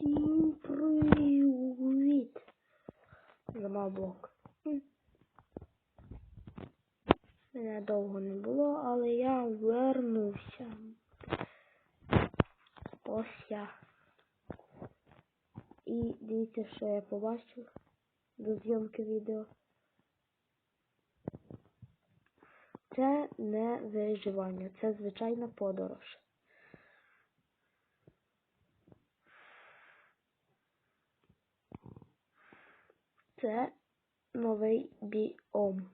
Всім привіт! Зламав блок. Мене довго не було, але я вернувся. Ось я. І дивіться, що я побачив до зйомки відео. Це не виживання, це звичайна подорож. Це новий біом.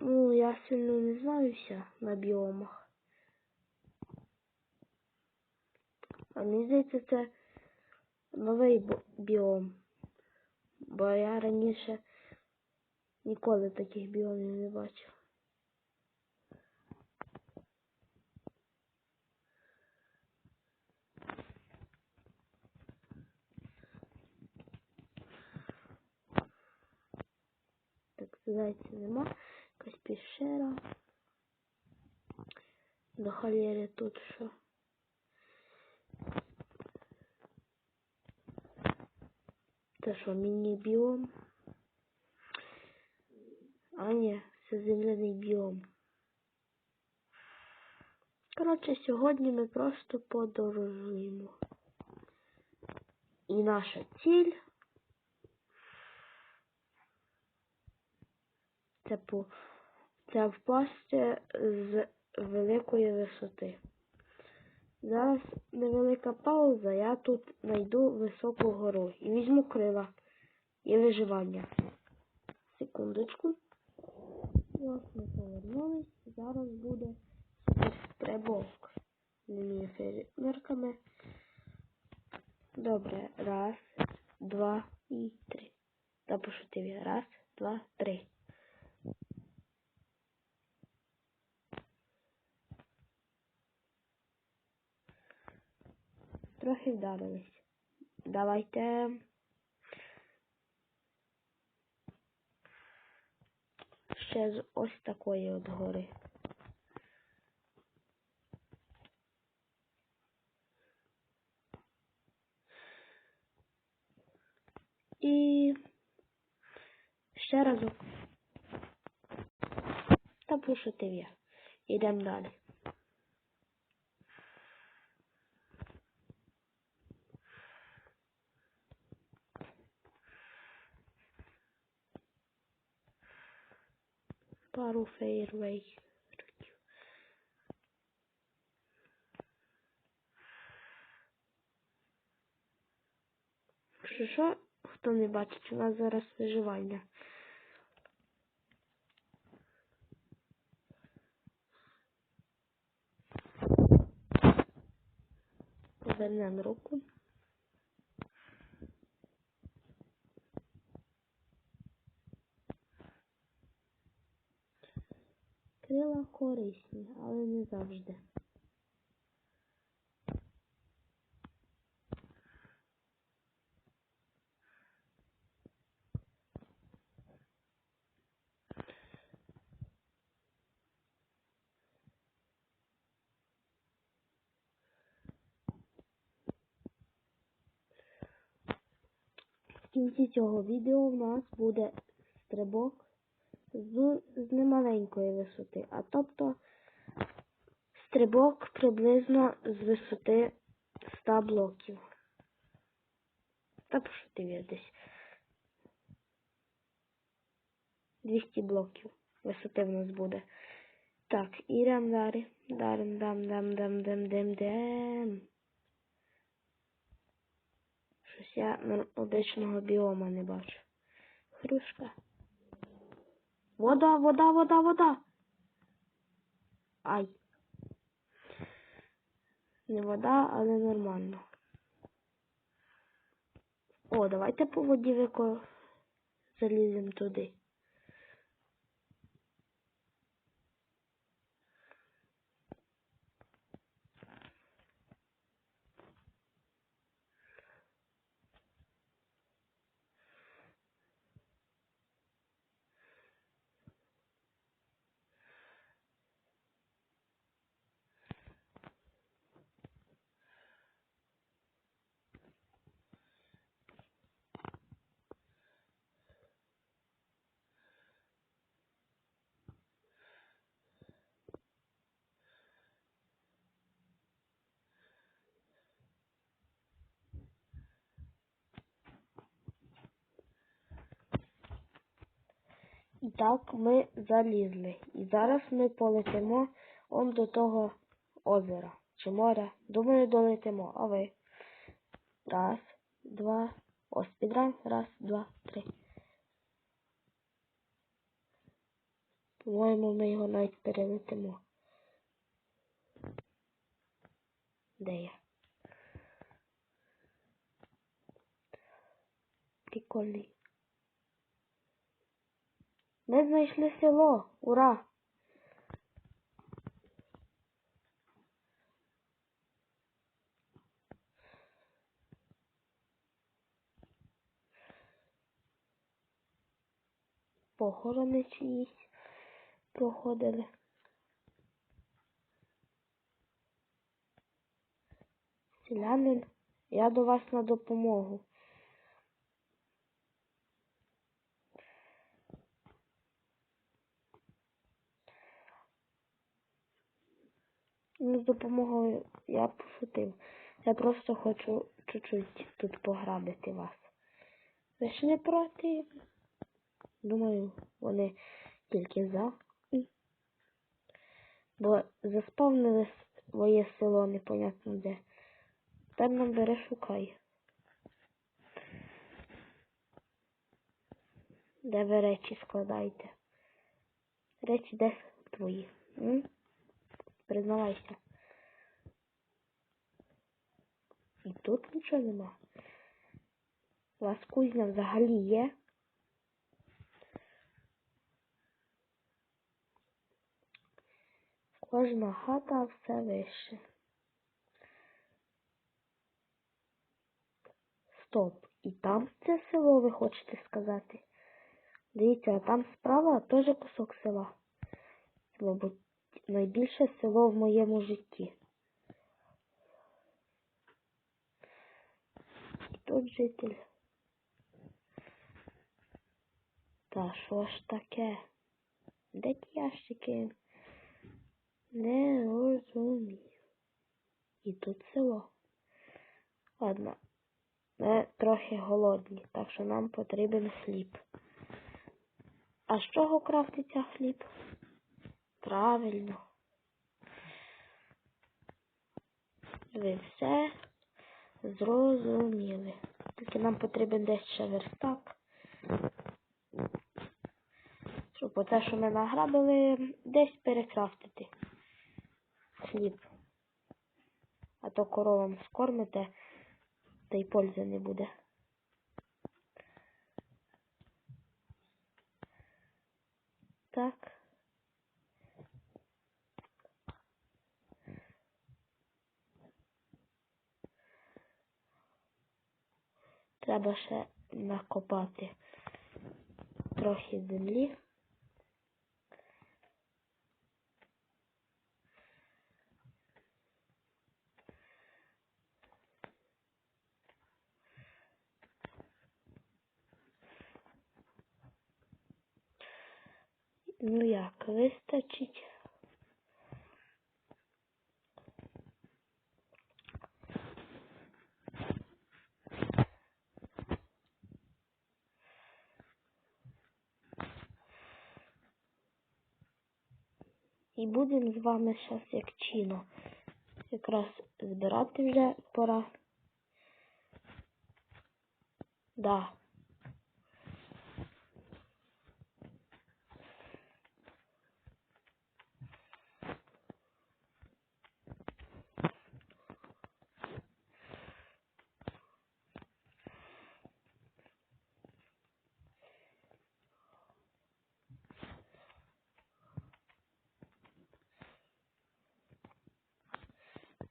Ну, я сильно не знаюся на біомах. А мені здається, це новий біом. Бо я раніше ніколи таких біомів не бачив. Так, зайця нема. Якась піщера. До холєри тут що. Це що, міні-біом? А ні, це земляний біом. Коротше, сьогодні ми просто подорожуємо. І наша ціль це по впасти з великої висоти. Зараз невелика пауза, я тут знайду високу гору і візьму крила і виживання. Секундочку. Ось ми повернулись. Зараз буде стрибок з фейерверками. Добре. Раз, два і три. Та пошутив. Раз, два, три. Трохи вдарились. Давайте. Ще з ось такої от гори. І ще разок. Та пошутив я. Йдемо далі. Фейервей. Що, що? Хто не бачить, у нас зараз виживання. Повернемо руку. Крила корисні, але не завжди. В кінці цього відео в нас буде стрибок з, з немаленької висоти, а тобто стрибок приблизно з висоти 100 блоків. Та пошутив десь 200 блоків висоти в нас буде. Так, ідемо далі. Дарим, дам, дам, дам, дам, дам, дам. Щось я обичного біома не бачу. Хрюшка. Вода, вода, вода, вода. Ай. Не вода, але нормально. О, давайте по воді вико заліземо туди. І так ми залізли. І зараз ми полетимо он до того озера чи моря. Думаю, долетимо. А ви? Раз, два. О, спідран. Раз, два, три. По-моєму, ми його навіть перелетимо. Де я? Прикольний. Ми знайшли село. Ура! Похорони чиїсь проходили. Селянин, я до вас на допомогу. Ну, з допомогою я пошутив. Я просто хочу чуть-чуть тут пограбити вас. Ви ж не проти? Думаю, вони тільки за. Бо заспавнили своє село непонятно де. Тепер нам бере шукай. Де ви речі складаєте? Речі де твої? М? Признавайся. І тут нічого нема. У вас кузня взагалі є? Кожна хата все вище. Стоп. І там це село ви хочете сказати? Дивіться, а там справа теж кусок села. Мабуть, найбільше село в моєму житті. Тут житель. Та що ж таке? Де ті ящики? Не розумію. І тут село. Ладно, ми трохи голодні, так що нам потрібен хліб. А з чого крафтиться хліб? Правильно. Ви все зрозуміли. Тільки нам потрібен десь ще верстак. Щоб оце, що ми награбили, десь перекрафтити хліб. А то коровам скормите, та й пользи не буде. Так. Треба ще накопати трохи землі. Ну як, вистачить? І будемо з вами зараз як чино. Якраз збирати вже пора. Да.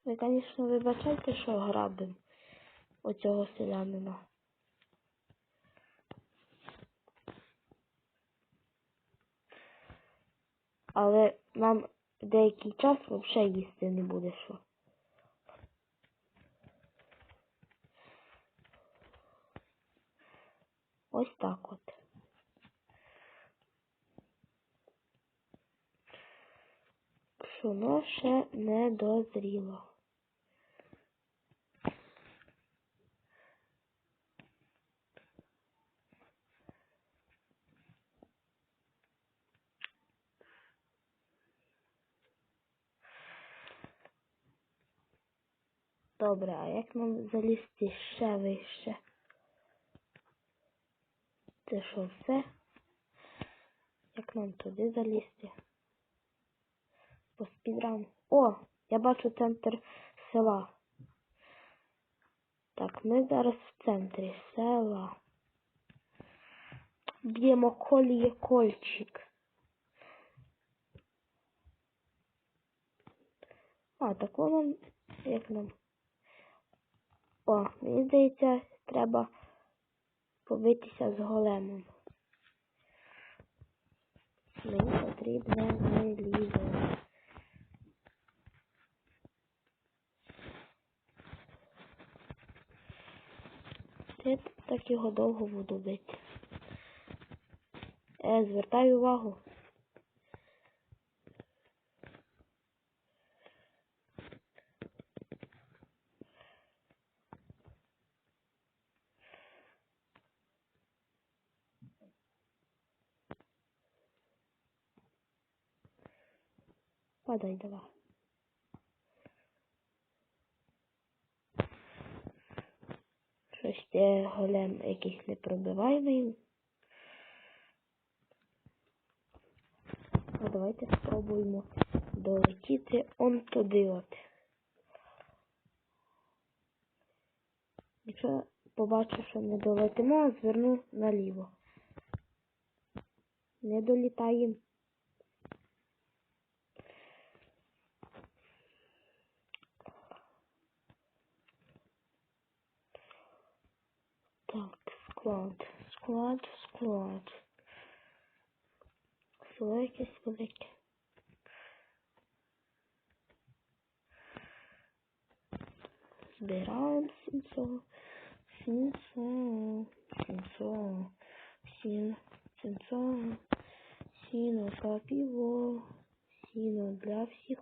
Ви, звісно, вибачайте, що грабим оцього селянина. Але нам деякий час взагалі їсти не буде що. Ось так от. Пшоно ще не дозріло. Добре, а як нам залізти ще вище? Це що, все? Як нам туди залізти? По спідрану. О, я бачу центр села. Так, ми зараз в центрі села. Б'ємо коліє кольчик. А, так воно як нам. О, мені здається, треба побитися з големом. Мені потрібне залізо. Я так його довго буду бити. Е, звертай увагу. Падай давай. Щось це голем якийсь непробиваємий. А давайте спробуємо долетіти он туди от. Якщо побачу, що не долетимо, зверну наліво. Не долітаємо. Так, склад, склад, склад. Село якесь велике. Збираємо сінцо, сінцо, сінцо, сін, сінцо, сіно капіво, сіно для всіх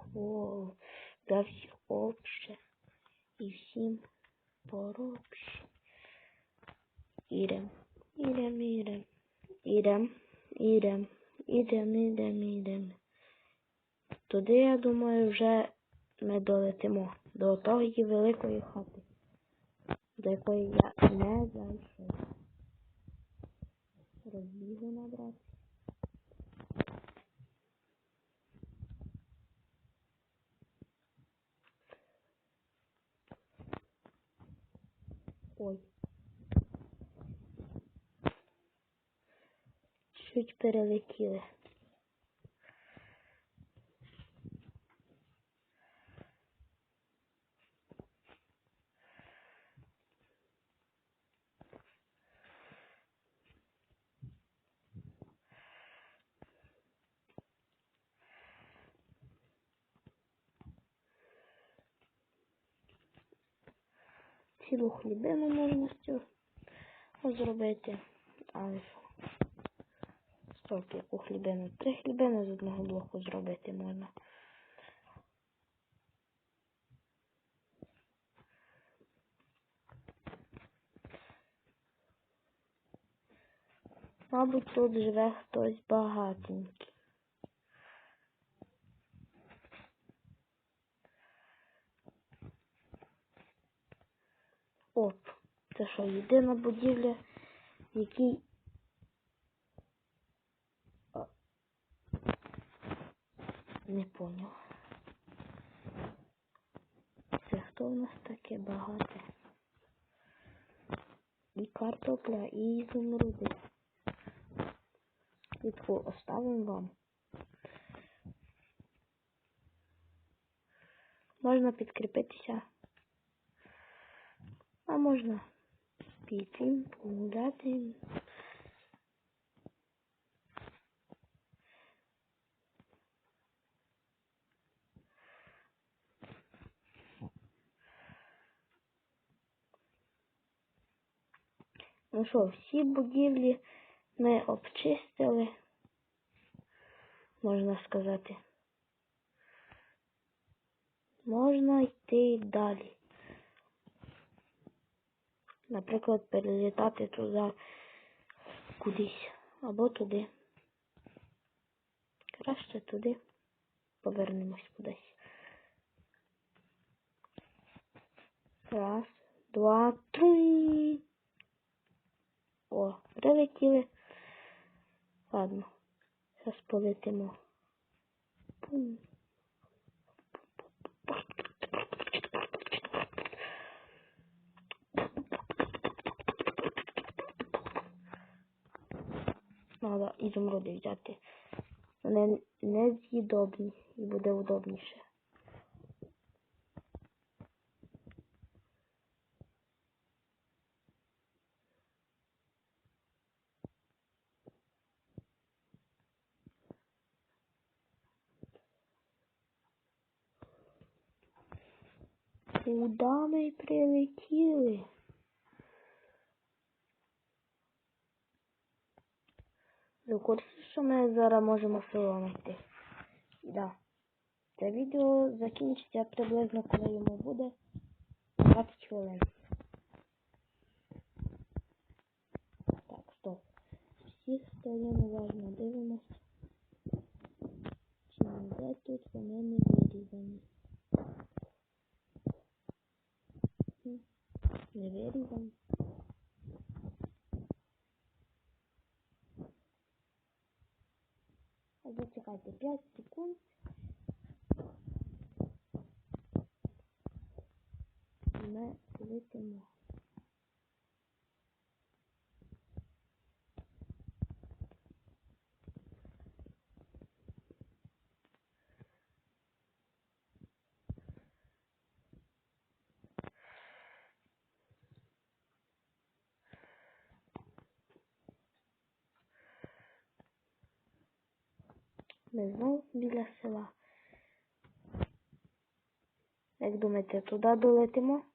для всіх обще, і всім поробще. Ідем, ідем, ідем, ідем, ідем, ідем, ідем, ідем. Туди, я думаю, вже ми долетимо до тої великої хати, до якої я не зайшов. Розбігу набрати. Ой. Чуть перелетіли. Цілу хлібину можна з цього зробити. Але Стоп, яку хлібину? Три хлібини з одного блоку зробити можна. Мабуть, тут живе хтось багатенький. Оп, це що, єдина будівля, в якій А, Не поняв. Це хто у нас таке багате? І картопля, і ізумруди. Відку оставимо вам. Можна підкріпитися. А можна піти, погуляти. Ну що, всі будівлі ми обчистили, можна сказати. Можна йти далі. Наприклад, перелітати туди кудись або туди. Краще туди повернемось кудись. Раз, два, три. О, прилетіли. Ладно. Зараз полетимо. Пум. Треба ізумруди взяти. Вони нез'їдобні і буде удобніше. Куда? Ви в курсі, що ми зараз можемо село знайти? Да. Це відео закінчиться приблизно, коли йому буде 20 хвилин. Так, стоп. Всіх сторін уважно дивимося. Чи ніде тут вони не вирізані. М, Не верю А Зачекайте 5 секунд. Ми летимо. Ми знову біля села. Як думаєте, туди долетимо?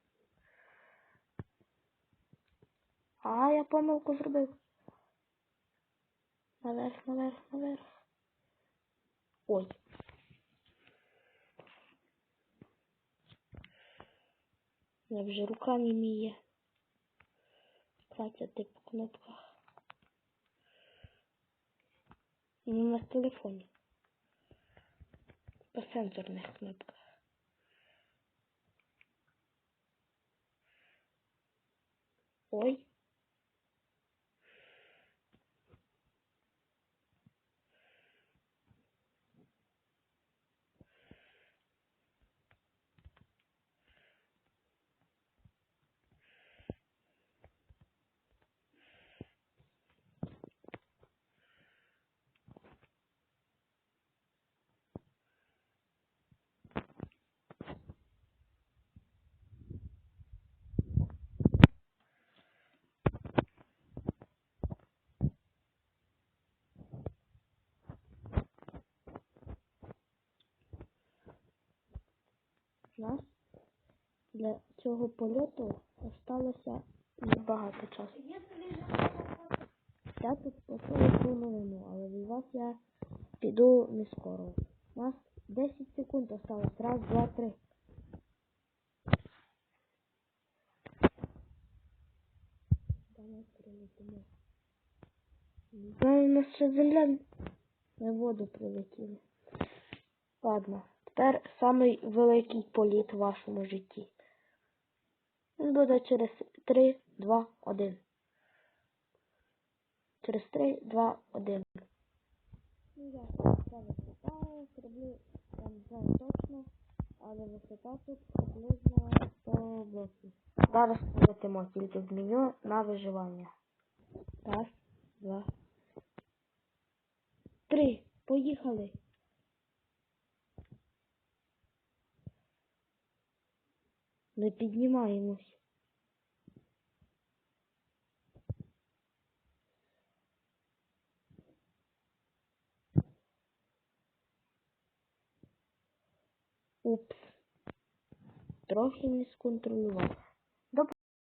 А, я помилку зробив. Наверх, наверх, наверх. Ой. Я вже рука не міє. Працяти по кнопках. Ну, на телефоні. По сенсорних кнопках. Ой. Нас для цього польоту осталося небагато часу. Я тут послухаю цю новину, але від вас я піду не скоро. У нас 10 секунд осталось. Раз, два, три. Знаю, у нас ще земля на воду прилетіли. Ладно, тепер самий великий політ в вашому житті. Він буде через 3, 2, 1. Через 3, 2, 1. Ну, я це висота, зроблю, не знаю точно, але висота тут приблизно 100 блоків. Зараз полетимо, тільки зміню на виживання. Раз, два, три. Поїхали. Ми піднімаємось. Упс. Трохи не сконтролював.